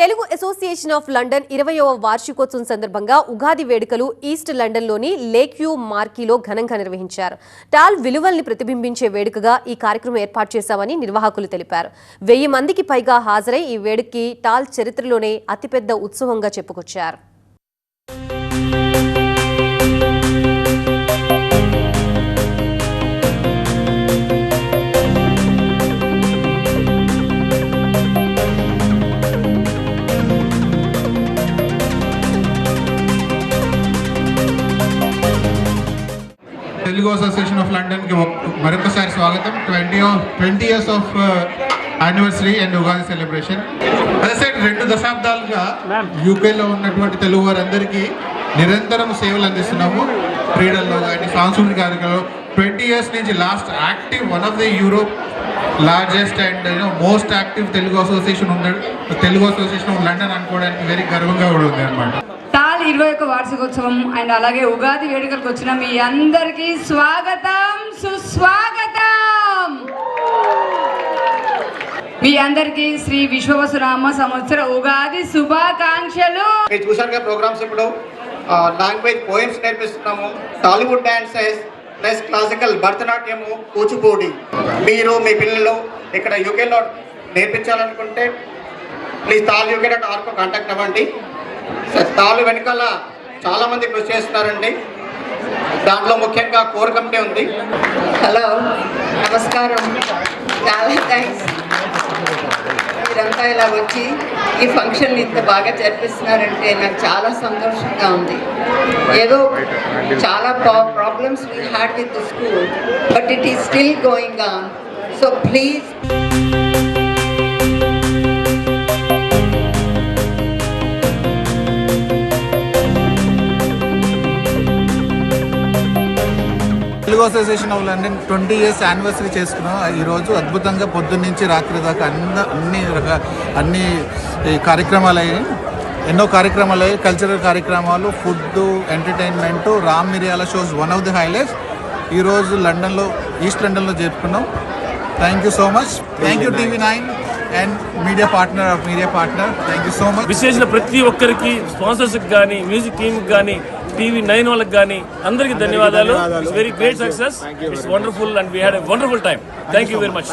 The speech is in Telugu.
తెలుగు అసోసియేషన్ ఆఫ్ లండన్ ఇరవయవ వార్షికోత్సవం సందర్భంగా ఉగాది వేడుకలు ఈస్ట్ లండన్లోని లేక్యూ మార్కీలో ఘనంగా నిర్వహించారు. టాల్ విలువల్ని ప్రతిబింబించే వేడుకగా ఈ కార్యక్రమం ఏర్పాటు చేశామని నిర్వాహకులు తెలిపారు. వెయ్యి మందికి పైగా హాజరై ఈ వేడుకకి టాల్ చరిత్రలోనే అతిపెద్ద ఉత్సవంగా చెప్పుకొచ్చారు. తెలుగు అసోసియేషన్ ఆఫ్ లండన్కి మరొకసారి స్వాగతం. Twenty twenty years of anniversary and Ugadi celebration. అదే రెండు దశాబ్దాలుగా యూకేలో ఉన్నటువంటి తెలుగు వారందరికీ నిరంతరం సేవలు అందిస్తున్నాము. క్రీడల్లో కానీ సాంస్కృతిక కార్యక్రమాలు ట్వంటీ ఇయర్స్ నుంచి last active one of the Europe largest and most active Telugu association ఉండడు తెలుగు అసోసియేషన్ ఆఫ్ లండన్ అనుకోవడానికి వెరీ గర్వంగా కూడా ఉంది అనమాట ఇరవై ఒక వార్షికోత్సవం అండ్ అలాగే ఉగాది వేడుకలకు వచ్చిన మీ అందరికీ స్వాగతం సుస్వాగతం! మీ అందరికీ శ్రీ విశ్వవసురామ సంవత్సర ఉగాది శుభాకాంక్షలు! మీరు చూసారుగా ప్రోగ్రామ్స్ ఇప్పుడు. Language poems నేర్పిస్తున్నాము. Tollywood dances plus classical Bharatanatyam Kuchipudi. మీరు మీ పిల్లలు ఇక్కడ యూకేలో నేర్పించాలనుకుంటే please TAL UK dot org contact అవ్వండి. సో వెనకాల చాలా మంది కృషి చేస్తున్నారండి. దాంట్లో ముఖ్యంగా కోర్ కమిటీ ఉంది. హలో నమస్కారం. చాలా థ్యాంక్స్. మీరంతా ఇలా వచ్చి ఈ ఫంక్షన్ ఇంత బాగా జరిపిస్తున్నారంటే నాకు చాలా సంతోషంగా ఉంది. ఏదో చాలా problems we had with the school but it is still going on so please Telugu association of London twenty years anniversary చేసుకున్నాం. ఈరోజు అద్భుతంగా పొద్దున్న నుంచి రాత్రి దాకా అన్ని అన్ని రక అన్ని కార్యక్రమాలు అయ్యాయి. ఎన్నో కార్యక్రమాలు అయ్యాయి. కల్చరల్ కార్యక్రమాలు food entertainment Ram Miriyala shows one of the highlights. ఈరోజు లండన్లో ఈస్ట్ లండన్లో జరుపుకున్నాం. Thank you so much thank you TV nine and media partner of media partner thank you so much విశేషణ ప్రతి ఒక్కరికి స్పాన్సర్స్ కానీ మ్యూజిక్ టీమ్ కానీ టీవీ నైన్ వాళ్ళకి కానీ అందరికి ధన్యవాదాలు. It's very great success it's wonderful and we had a wonderful time thank you very much